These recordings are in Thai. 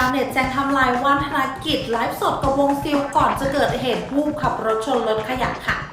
าวเน็ตแจ้งทำลายวันธนกิจไลฟ์สดกับวงซิลก่อนจะเกิดเหตุวูบขับรถชนรถขยะค่ะ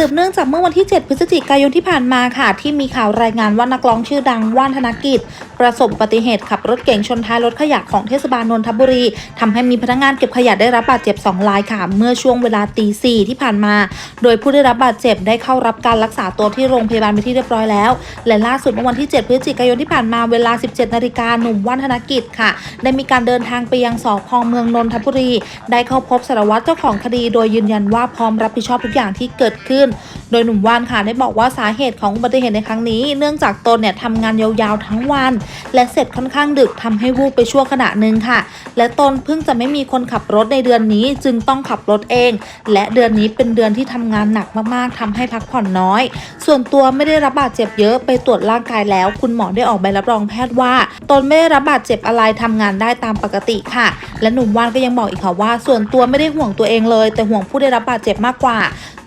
สืบเนื่องจากเมื่อวันที่ 7 พฤศจิกายนที่ผ่านมาค่ะ ที่มีข่าวรายงานว่านักร้องชื่อดังว่านธนกิจ ประสบอุบัติเหตุขับรถเก๋งชนท้ายรถขยะของเทศบาลนนทบุรีทำให้มีพนักงานเก็บขยะได้รับบาดเจ็บ 2 รายค่ะ เมื่อช่วงเวลาตีสี่ที่ผ่านมา โดยผู้ได้รับบาดเจ็บได้เข้ารับการรักษาตัวที่โรงพยาบาลไปที่เรียบร้อยแล้ว และล่าสุดเมื่อวันที่ 7 พฤศจิกายนที่ผ่านมาเวลา 17 นาฬิกาหนุ่มว่านธนกิจค่ะ ได้มีการเดินทางไปยังสพเมืองนนทบุรี ได้เข้าพบสารวัตรเจ้าของคดี โดยยืนยันว่าพร้อมรับผิดชอบทุกอย่างที่เกิดขึ้นโดยหนุ่มว่านค่ะได้บอกว่าสาเหตุของอุบัติเหตุในครั้งนี้ เนื่องจากตนเนี่ยทำงานยาวๆทั้งวัน และเสร็จค่อนข้างดึกทำให้วูบไปชั่วขณะหนึ่งค่ะ และตนเพิ่งจะไม่มีคนขับรถในเดือนนี้ จึงต้องขับรถเอง และเดือนนี้เป็นเดือนที่ทำงานหนักมากๆทำให้พักผ่อนน้อย ส่วนตัวไม่ได้รับบาดเจ็บเยอะไปตรวจร่างกายแล้ว คุณหมอได้ออกใบรับรองแพทย์ว่า ตนไม่ได้รับบาดเจ็บอะไรทำงานได้ตามปกติค่ะ และหนุ่มว่านก็ยังบอกอีกค่ะว่า ส่วนตัวไม่ได้ห่วงตัวเองเลย แต่ห่วงผู้ได้รับบาดเจ็บมากกว่า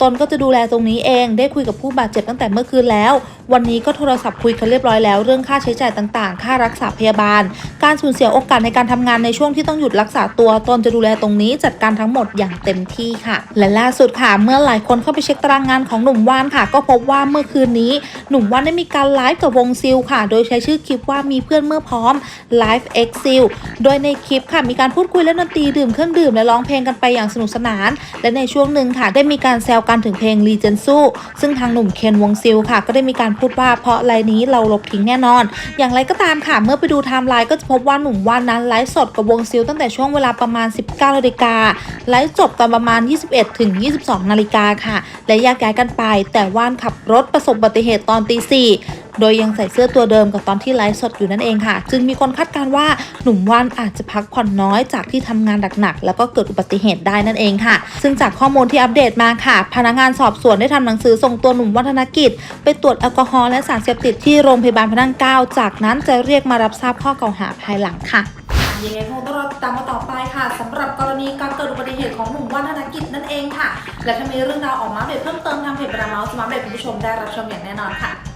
ตนก็จะดูแลตรงนี้เอง ได้คุยกับผู้บาดเจ็บตั้งแต่เมื่อคืนแล้ว วันนี้ก็โทรศัพท์คุยกันเรียบร้อยแล้ว เรื่องค่าใช้จ่ายต่างๆ ค่ารักษาพยาบาล การสูญเสียโอกาสในการทำงานในช่วงที่ต้องหยุดรักษาตัว ตนจะดูแลตรงนี้จัดการทั้งหมดอย่างเต็มที่ค่ะ และล่าสุดค่ะเมื่อหลายคนเข้าไปเช็คตารางงานของหนุ่มว่านค่ะ ก็พบว่าเมื่อคืนนี้ หนุ่มว่านได้มีการไลฟ์กับวงซิลค่ะ โดยใช้ชื่อคลิปว่ามีเพื่อนเมื่อพร้อม Live X ซิลโดยในคลิปค่ะมีการพูดคุยเล่นดนตรีดื่มเครื่องดื่มและร้องเพลงกันไปอย่างสนุกสนาน และในช่วงหนึ่งค่ะได้มีการแซวกันถึงเพลงรีเจนซูซึ่งทางหนุ่มเคนวงซิลค่ะ ก็ได้มีการพูดว่าเพราะไรนี้เราลบทิ้งแน่นอน อย่างไรก็ตามค่ะ เมื่อไปดูไทม์ไลน์ก็จะพบว่าหนุ่มว่านนั้นไลฟ์สดกับวงซิลตั้งแต่ช่วงเวลาประมาณ 19นาฬิกาไลฟ์จบตอนประมาณ 21ถึง22นาฬิกาค่ะ และแยกย้ายกันไป แต่ว่านขับรถประสบอุบัติเหตุตอนตีสี่ โดยยังใส่เสื้อตัวเดิมกับตอนที่ไลฟ์สดอยู่นั่นเองค่ะ จึงมีคนคาดการณ์ว่าหนุ่มว่านอาจจะพักผ่อนน้อยจากที่ทำงานหนักๆแล้วก็เกิดอุบัติเหตุได้นั่นเองค่ะ ซึ่งจากข้อมูลที่อัปเดตมาค่ะ พนักงานสอบสวนได้ทำหนังสือส่งตัวหนุ่มวัฒนกิจ ไปตรวจแอลกอฮอล์และสารเสพติดที่โรงพยาบาลพระนั่งเก้าจากนั้นจะเรียกมารับทราบข้อกล่าวหาภายหลังค่ะยังไงคงต้องรอติดตามมาต่อไปค่ะสำหรับกรณีการเกิดอุบัติเหตุของหนุ่มว่านธนกิจนั่นเองค่ะ และถ้ามีเรื่องราวออกมาเดตเพิ่มเติมทางเพจบราเมาส์จะมาอัปเดตคุณผู้ชมได้รับชมอย่างแน่นอนค่ะ